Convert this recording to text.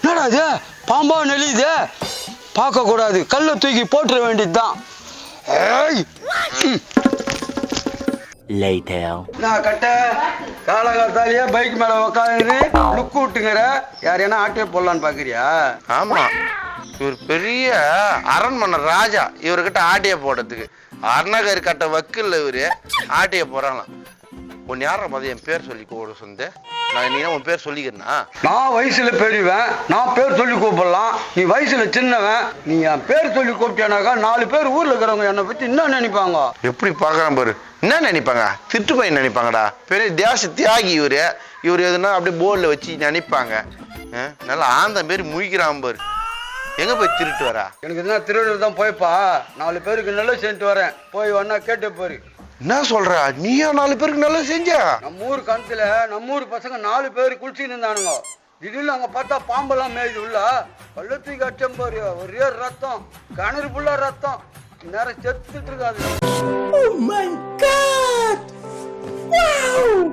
என்னடா இது? பாம்பா நெளியுது பார்க்கக்கூடாது கல்லை தூக்கி போட்டுற வேண்டியதுதான். நான் கட்ட? காலகாத்தாலேயே பைக் மேலே உக்காந்து லுக்கு விட்டுங்கிற யாரையான ஆட்டே போடலான்னு பார்க்குறியா ஆமா. இவர் பெரிய அரண்மனை ராஜா. இவர்கிட்ட ஆட்டிய போடுறதுக்கு. அருணாகரி கட்ட வக்கில்ல இவரு. ஆட்டிய போறாங்களாம் உன் யார மதியம் என் பேர் சொல்லி கூட சொந்த நான் நீ உன் பேர் சொல்லிக்கிறேனா நான் வயசுல பெரியவன் நான் பேர் சொல்லி கூப்பிடலாம். நீ வயசுல சின்னவன் நீ என் பேர் சொல்லி கூப்பிட்டேனாக்கா நாலு பேர் ஊர்ல இருக்கிறவங்க என்னை பத்தி என்ன நினைப்பாங்க? எப்படி பார்க்கறான் பாரு. என்ன நினைப்பாங்க? திட்டு பையன் நினைப்பாங்கடா. பெரிய தேச தியாகி இவரு. இவர் எதுனா அப்படியே போர்டில் வச்சு நினைப்பாங்க. ஆ, நல்லா ஆந்தம் பேர் முழிக்கிறான் பாரு. எங்க போய் திருட்டு வரா? எனக்கு என்ன திருவள்ளூர் தான் போய்ப்பா. நாலு பேருக்கு நல்ல செஞ்சுட்டு வரேன். போய் வேணா கேட்டு போரு. என்ன சொல்ற? நீயா நாலு பேருக்கு நல்லா செஞ்ச. நம்ம ஊர் கணத்துல நம்ம ஊர் பசங்க நாலு பேர் குளிச்சுன்னு இருந்தானுங்க. திடீர்னு அங்க பார்த்தா பாம்பெல்லாம் மேயுது உள்ள. பள்ளத்துக்கு அச்சம் பாரு ஒரே ரத்தம். கிணறு ஃபுல்லா ரத்தம். நேரம் செத்துட்டு இருக்காது